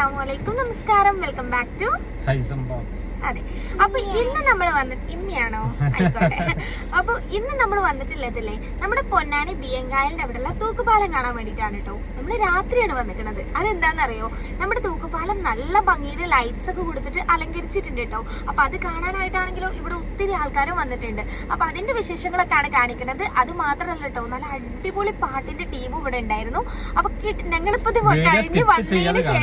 അസ്സാം വലൈക്കും നമസ്കാരം. വെൽക്കം ബാക്ക് ടു അതെ. അപ്പൊ ഇന്ന് നമ്മൾ വന്നിട്ട് ഇമ്മയാണോ? അപ്പൊ ഇന്ന് നമ്മൾ വന്നിട്ടുള്ളതല്ലേ നമ്മുടെ പൊന്നാനി ബിയങ്കായലിന്റെ അവിടെയുള്ള തൂക്കുപാലം കാണാൻ വേണ്ടിട്ടാണ് കേട്ടോ. നമ്മൾ രാത്രിയാണ് വന്നിട്ടുള്ളത് അതെന്താണെന്നറിയോ? നമ്മുടെ തൂക്കുപാലം നല്ല ഭംഗിയിൽ ലൈറ്റ്സ് ഒക്കെ കൊടുത്തിട്ട് അലങ്കരിച്ചിട്ടുണ്ട് കേട്ടോ. അപ്പൊ അത് കാണാനായിട്ടാണെങ്കിലും ഇവിടെ ഒത്തിരി ആൾക്കാരും വന്നിട്ടുണ്ട്. അപ്പൊ അതിന്റെ വിശേഷങ്ങളൊക്കെയാണ് കാണിക്കുന്നത്. അത് മാത്രമല്ല കേട്ടോ നല്ല അടിപൊളി പാട്ടിന്റെ ടീം ഇവിടെ ഉണ്ടായിരുന്നു. അപ്പൊ കിട്ട്- ഞങ്ങളിപ്പോ ഇത് കഴിഞ്ഞ് വന്നതിന്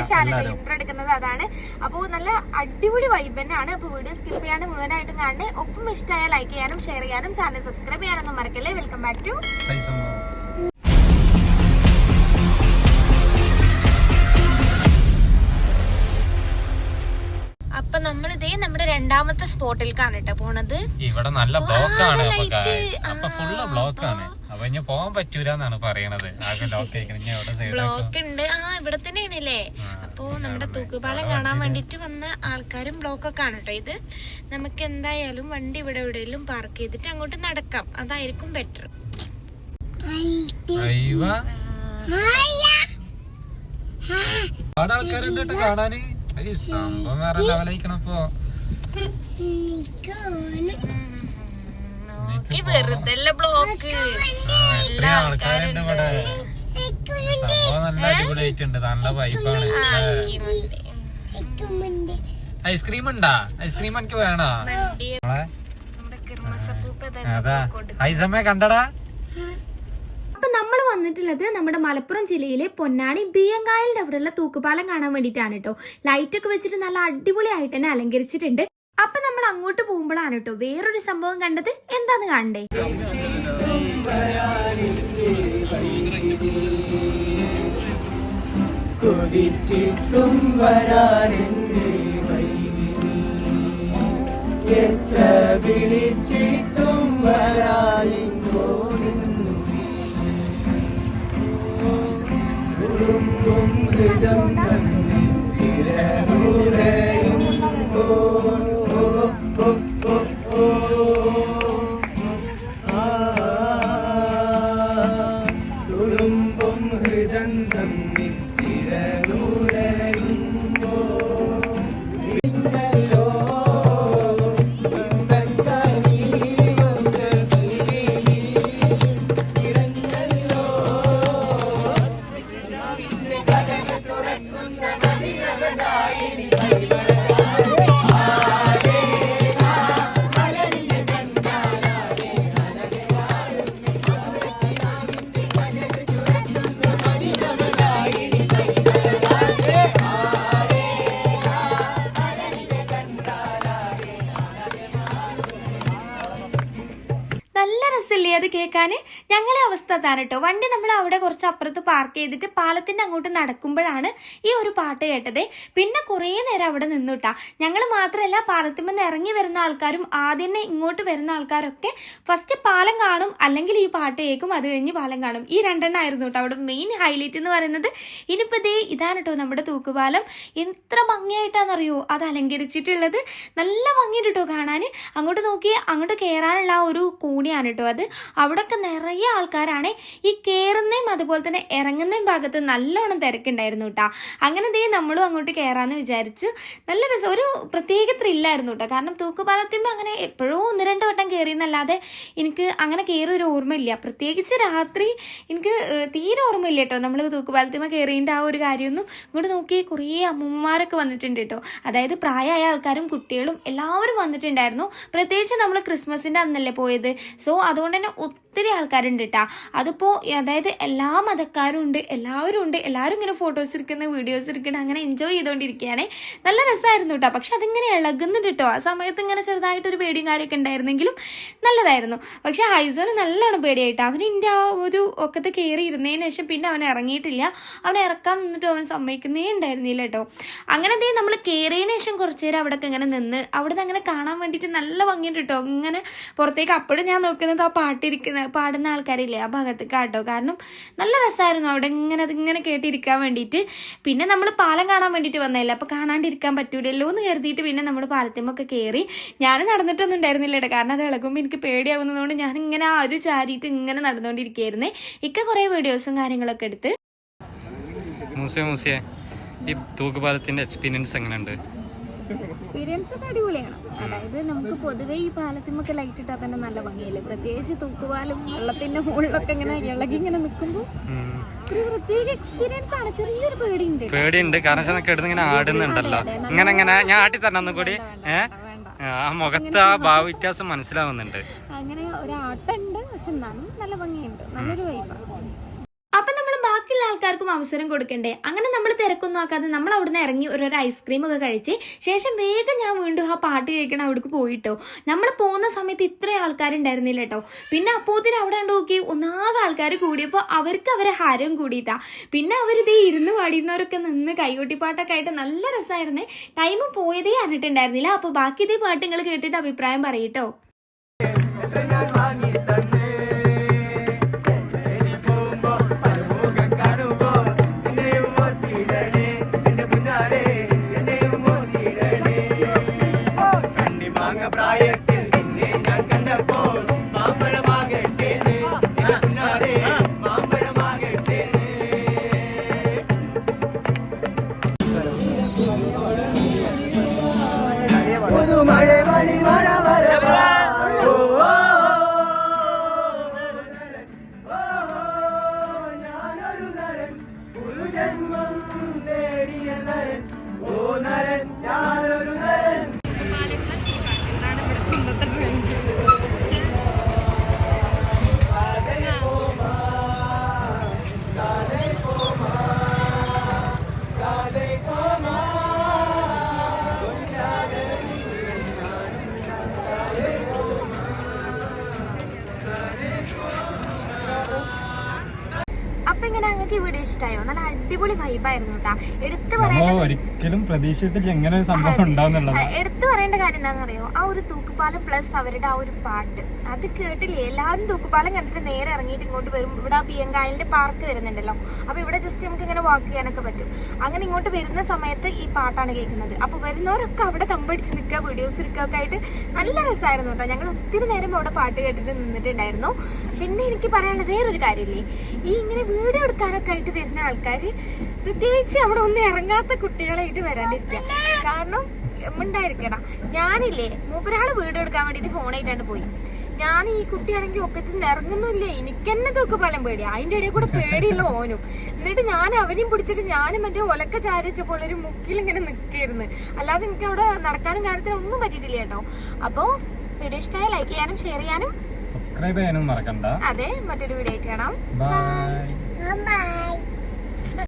ശേഷമാണ്. ഇന്റർ എടുക്കുന്നത്. അതാണ്. അപ്പോൾ നല്ല അടിപൊളി വൈബ് തന്നെയാണ്. അപ്പോൾ വീഡിയോ സ്കിപ്പ് ചെയ്യാനും മുഴുവനായിട്ടും കാണണേ ഒപ്പം ഇഷ്ടമായ ലൈക്ക് ചെയ്യാനും ഷെയർ ചെയ്യാനും ചാനൽ സബ്സ്ക്രൈബ് ചെയ്യാനൊന്നും മറക്കല്ലേ. വെൽക്കം ബാക്ക് ടു അപ്പൊ നമ്മൾ ഇതേ നമ്മുടെ രണ്ടാമത്തെ സ്പോട്ടിലേക്കാണ് കേട്ടോ പോണത്. ഇവിടെ നല്ല ബ്ലോക്ക് ആണ് അപ്പൊ. ഫുള്ള് ബ്ലോക്ക് ആണ് അപ്പൊ ഇനി പോകാൻ പറ്റൂലെന്നാണ് പറയണത്. ബ്ലോക്ക് ഉണ്ട് ആ ഇവിടെ തന്നെയാണല്ലേ? അപ്പോ നമ്മുടെ തൂക്കുപാലം കാണാൻ വേണ്ടിട്ട് വന്ന ആൾക്കാരും ബ്ലോക്ക് ഒക്കെ ആണ് കേട്ടോ ഇത്. നമുക്ക് എന്തായാലും വണ്ടി ഇവിടെ എവിടെയെങ്കിലും പാർക്ക് ചെയ്തിട്ട് അങ്ങോട്ട് നടക്കാം. അതായിരിക്കും ബെറ്റർ ആൾക്കാരുണ്ട് കാണാന്. സംഭവം വേറെ ലെവലായിക്കണം ഇപ്പൊ നോക്കി വെറുതെ ബ്ലോക്ക് ആ, ഇത്രയും ആൾക്കാരുണ്ട് ഇവിടെ. സംഭവം നല്ല അടിപൊളിയായിട്ടുണ്ട്. നല്ല വൈബാണ് ഐസ്ക്രീം ഉണ്ടാ? ഐസ്ക്രീം എനിക്ക് വേണോ? അതാ ഐസമ്മ കണ്ടടാ. വന്നിട്ടുള്ളത് നമ്മുടെ മലപ്പുറം ജില്ലയിലെ പൊന്നാനി ബിയങ്കായലിന്റെ അവിടെയുള്ള തൂക്കുപാലം കാണാൻ വേണ്ടിയിട്ടാണ് കേട്ടോ ലൈറ്റ് ഒക്കെ വെച്ചിട്ട് നല്ല അടിപൊളിയായിട്ട് തന്നെ അലങ്കരിച്ചിട്ടുണ്ട്. അപ്പൊ നമ്മൾ അങ്ങോട്ട് പോകുമ്പോഴാണ് കേട്ടോ വേറൊരു സംഭവം കണ്ടത്. എന്താന്ന് കാണണ്ടേ? കൊതിച്ചിട്ടും വിളിച്ചിട്ടും ഉറുമ്പും కేక్ ഞങ്ങളെ അവസ്ഥ അതാണ് കേട്ടോ വണ്ടി നമ്മൾ അവിടെ കുറച്ച് അപ്പുറത്ത് പാർക്ക് ചെയ്തിട്ട് പാലത്തിന്റെ അങ്ങോട്ട് നടക്കുമ്പോഴാണ് ഈ ഒരു പാട്ട് കേട്ടത്. പിന്നെ കുറേ നേരം അവിടെ നിന്നുട്ടാ. ഞങ്ങൾ മാത്രമല്ല പാലത്തിൽ നിന്ന് ഇറങ്ങി വരുന്ന ആൾക്കാരും ആദ്യം തന്നെ ഇങ്ങോട്ട് വരുന്ന ആൾക്കാരൊക്കെ ഫസ്റ്റ് പാലം കാണും അല്ലെങ്കിൽ ഈ പാട്ട് കേൾക്കും. അത് കഴിഞ്ഞ് പാലം കാണും. ഈ രണ്ടെണ്ണം ആയിരുന്നു കേട്ടോ അവിടെ മെയിൻ ഹൈലൈറ്റ് എന്ന് പറയുന്നത്. ഇനിയിപ്പോൾ ദേ ഇതാണ് കേട്ടോ നമ്മുടെ തൂക്കുപാലം. എത്ര ഭംഗിയായിട്ടാണെന്നറിയോ? അത് അലങ്കരിച്ചിട്ടുള്ളത്. നല്ല ഭംഗിയുണ്ട് കേട്ടോ കാണാൻ. അങ്ങോട്ട് നോക്കി അങ്ങോട്ട് കയറാനുള്ള ആ ഒരു കോണിയാണ് കേട്ടോ അത്. അവിടെയൊക്കെ നിറയെ ആൾക്കാരാണ് ഈ കയറുന്നതും അതുപോലെ തന്നെ ഇറങ്ങുന്നതും ഭാഗത്ത് നല്ലോണം തിരക്കുണ്ടായിരുന്നു കേട്ടോ അങ്ങനെ ദേ നമ്മളും അങ്ങോട്ട് കയറാമെന്ന് വിചാരിച്ചു നല്ല രസം. ഒരു പ്രത്യേക ത്രില്ലായിരുന്നു കേട്ടോ കാരണം തൂക്കുപാലത്തിമ്പോൾ അങ്ങനെ എപ്പോഴും ഒന്ന് രണ്ട് വട്ടം കയറിയെന്നല്ലാതെ എനിക്ക് അങ്ങനെ കയറി ഒരു ഓർമ്മയില്ല. പ്രത്യേകിച്ച് രാത്രി എനിക്ക് തീരെ ഓർമ്മയില്ല കേട്ടോ നമ്മൾ തൂക്കുപാലത്തിമ്മ കയറിയിട്ട് ആ ഒരു കാര്യമൊന്നും. ഇങ്ങോട്ട് നോക്കി കുറേ അമ്മമാരൊക്കെ വന്നിട്ടുണ്ട് കേട്ടോ അതായത് പ്രായമായ ആൾക്കാരും കുട്ടികളും എല്ലാവരും വന്നിട്ടുണ്ടായിരുന്നു. പ്രത്യേകിച്ച് നമ്മൾ ക്രിസ്മസിന്റെ അന്നല്ലേ പോയത്. സോ അതുകൊണ്ട് തന്നെ ഒത്തിരി ആൾക്കാരുണ്ട് കേട്ടാ അതിപ്പോൾ അതായത് എല്ലാ മതക്കാരും ഉണ്ട് എല്ലാവരും ഉണ്ട് എല്ലാവരും ഇങ്ങനെ ഫോട്ടോസ് എടുക്കുന്ന വീഡിയോസ് എടുക്കുന്നത് അങ്ങനെ എൻജോയ് ചെയ്തുകൊണ്ടിരിക്കുകയാണ് നല്ല രസമായിരുന്നു കേട്ടോ പക്ഷെ അതിങ്ങനെ ഇളകുന്നുണ്ട് കേട്ടോ ആ സമയത്ത് ഇങ്ങനെ ചെറുതായിട്ടൊരു പേടിയും കാര്യമൊക്കെ ഉണ്ടായിരുന്നെങ്കിലും നല്ലതായിരുന്നു. പക്ഷെ ഹൈസോന് നല്ലോണം പേടിയായിട്ട്. അവൻ എന്റെ ആ ഒരു ഒക്കത്ത് കയറി ഇരുന്നതിന് ശേഷം പിന്നെ അവൻ ഇറങ്ങിയിട്ടില്ല. അവൻ ഇറക്കാൻ നിന്നിട്ട് അവൻ സമ്മതിക്കുന്നേ ഉണ്ടായിരുന്നില്ല കേട്ടോ അങ്ങനെ എന്തെങ്കിലും നമ്മൾ കയറിയതിന് ശേഷം കുറച്ച് നേരം അവിടെയൊക്കെ ഇങ്ങനെ നിന്ന് അവിടെ നിന്ന് അങ്ങനെ കാണാൻ വേണ്ടിയിട്ട് നല്ല ഭംഗിയുണ്ട് കേട്ടോ ഇങ്ങനെ പുറത്തേക്ക് അപ്പോഴും ഞാൻ നോക്കുന്നത് ആ പാട്ടിരിക്കുന്ന പാടുന്ന ആൾക്കാരില്ലേ ആ ഭാഗത്ത് കാട്ടോ കാരണം നല്ല രസമായിരുന്നു അവിടെ ഇങ്ങനെ അതിങ്ങനെ കേട്ടിരിക്കാൻ വേണ്ടിയിട്ട്. പിന്നെ നമ്മൾ പാലം കാണാൻ വേണ്ടിയിട്ട് വന്നതല്ലേ. അപ്പോൾ കാണാണ്ടിരിക്കാൻ പറ്റൂലല്ലോ എന്ന് കരുതിയിട്ട് പിന്നെ നമ്മൾ പാലത്തിമൊക്കെ കയറി ഞാൻ നടന്നിട്ടൊന്നും ഉണ്ടായിരുന്നില്ല കേട്ടോ കാരണം അത് ഇളകുമ്പോൾ എനിക്ക് പേടിയാവുന്നതുകൊണ്ട് ഞാൻ ഇങ്ങനെ ആ ഒരു ചാരിയിട്ട് ഇങ്ങനെ നടന്നുകൊണ്ടിരിക്കുകയായിരുന്നേ ഇക്ക കുറേ വീഡിയോസും കാര്യങ്ങളൊക്കെ എടുത്ത്. മൂസേ മൂസേ. ഈ തൂക്കുപാലത്തിന്റെ എക്സ്പീരിയൻസ് എങ്ങനെയുണ്ട്? എക്സ്പീരിയൻസ് ഒക്കെ അടിപൊളിയാണ്. അതായത് നമുക്ക് പൊതുവേ ഈ പാലത്തിമൊക്കെ ലൈറ്റ് ഇട്ടാൽ തന്നെ നല്ല ഭംഗിയല്ലേ? പ്രത്യേകിച്ച് തൂക്കുപാലും വെള്ളത്തിന്റെ മുകളിലൊക്കെ ഇങ്ങനെ ഇളകി ഇങ്ങനെ നിൽക്കുമ്പോൾ. ഒരു പ്രത്യേക എക്സ്പീരിയൻസ് ആണ്. ചെറിയൊരു പേടിയുണ്ട്. പേടിയുണ്ട്. കാരണം കിടന്ന് ഇങ്ങനെ ആടുന്നുണ്ടല്ലോ. ഇങ്ങനെ ഇങ്ങനെ ഞാൻ ആട്ടി തരണം ഒന്നും കൂടി. ആ മുഖത്ത് ആ ഭാവ മനസ്സിലാവുന്നുണ്ട്. അങ്ങനെ ഒരു ആട്ടുണ്ട് പക്ഷെ നല്ല ഭംഗിയുണ്ട്. നല്ലൊരു വൈബാണ് ബാക്കിയുള്ള ആൾക്കാർക്കും അവസരം കൊടുക്കണ്ടേ? അങ്ങനെ നമ്മൾ തിരക്കൊന്നും ആക്കാതെ നമ്മൾ അവിടുന്ന് ഇറങ്ങി ഓരോരോ ഐസ്ക്രീം ഒക്കെ കഴിച്ച് ശേഷം വേഗം ഞാൻ വീണ്ടും ആ പാട്ട് കേൾക്കണം അവിടേക്ക് പോയിട്ടോ. നമ്മൾ പോകുന്ന സമയത്ത് ഇത്രയും ആൾക്കാരുണ്ടായിരുന്നില്ല കേട്ടോ. പിന്നെ അപ്പോത്തിന് അവിടെ ഉണ്ട് നോക്കി ഒന്നാകെ ആൾക്കാർ കൂടിയപ്പോൾ അവർക്ക് അവരെ ഹരം കൂടിയിട്ടാ. പിന്നെ അവരിതേ ഇരുന്ന് പാടിയിരുന്നവരൊക്കെ നിന്ന് കൈകൊട്ടിപ്പാട്ടൊക്കെ ആയിട്ട് നല്ല രസമായിരുന്നേ ടൈം പോയതേ അറിഞ്ഞിട്ടുണ്ടായിരുന്നില്ല. അപ്പോൾ ബാക്കി ഇതേ പാട്ട് നിങ്ങൾ കേട്ടിട്ട് അഭിപ്രായം പറയട്ടോ ഞാൻ വാങ്ങി അപ്പൊ ഇങ്ങനെ ഞങ്ങൾക്ക് ഈ വീഡിയോ ഇഷ്ടമായോ നല്ല അടിപൊളി വൈബായിരുന്നു കേട്ടാ എടുത്തു നമ്മൾ പറയേണ്ടത് ഒരിക്കലും പ്രതീക്ഷിച്ചിട്ടില്ല എങ്ങനെ ഒരു സംഭവം ഉണ്ടാവുന്നുള്ളത്. എടുത്തു പറയേണ്ട കാര്യം എന്താണെന്നറിയോ ആ ഒരു തൂക്കുപാലം പ്ലസ് അവരുടെ ആ ഒരു പാട്ട്. അത് കേട്ടില്ലേ? എല്ലാവരും തൂക്കുപാലം കണ്ടിട്ട് നേരെ ഇറങ്ങിയിട്ട് ഇങ്ങോട്ട് വരും. ഇവിടെ ആ പിയങ്കായലിന്റെ പാർക്ക് വരുന്നുണ്ടല്ലോ. അപ്പൊ ഇവിടെ ജസ്റ്റ് നമുക്ക് ഇങ്ങനെ വാക്ക് ചെയ്യാനൊക്കെ പറ്റും. അങ്ങനെ ഇങ്ങോട്ട് വരുന്ന സമയത്ത് ഈ പാട്ടാണ് കേൾക്കുന്നത്. അപ്പൊ വരുന്നവരൊക്കെ അവിടെ തമ്പടിച്ച് നിൽക്കുക വീഡിയോസ് എടുക്കുക ആയിട്ട് നല്ല രസമായിരുന്നു കേട്ടോ ഞങ്ങൾ ഒത്തിരി നേരം അവിടെ പാട്ട് കേട്ടിട്ട് നിന്നിട്ടുണ്ടായിരുന്നു. പിന്നെ എനിക്ക് പറയാനുള്ളത് വേറൊരു കാര്യമില്ലേ? ഈ ഇങ്ങനെ വീഡിയോ എടുക്കാനൊക്കെ ആയിട്ട് വരുന്ന ആൾക്കാർ പ്രത്യേകിച്ച് അവിടെ ഒന്നും ഇറങ്ങാത്ത കുട്ടികളായിട്ട് വരാണ്ടിരിക്കുക കാരണം ഉണ്ടായിരിക്കണം ഞാനില്ലേ മൂപ്പരാൾ വീഡിയോ എടുക്കാൻ വേണ്ടിട്ട് ഫോണായിട്ടാണ് പോയി. ഞാൻ ഈ കുട്ടിയാണെങ്കിൽ ഒക്കത്തിൽ ഇറങ്ങുന്നില്ല എനിക്ക് തന്നെ പലം പേടി അതിന്റെ ഇടയിൽ കൂടെ പേടിയുള്ള ഓനും. എന്നിട്ട് ഞാൻ അവനെയും പിടിച്ചിട്ട് ഞാനും മറ്റേ ഒലക്ക ചാരിച്ച പോലെ ഒരു മുക്കിൽ ഇങ്ങനെ നിൽക്കായിരുന്നു അല്ലാതെ എനിക്ക് അവിടെ നടക്കാനും കാര്യത്തിനും ഒന്നും പറ്റിയിട്ടില്ല കേട്ടോ. അപ്പോൾ വീഡിയോ ഇഷ്ടമായ ലൈക്ക് ചെയ്യാനും ഷെയർ ചെയ്യാനും സബ്സ്ക്രൈബ് ചെയ്യാനും മറക്കണ്ട. അതെ മറ്റൊരു വീഡിയോ ആയിട്ട് കാണാം. Bye bye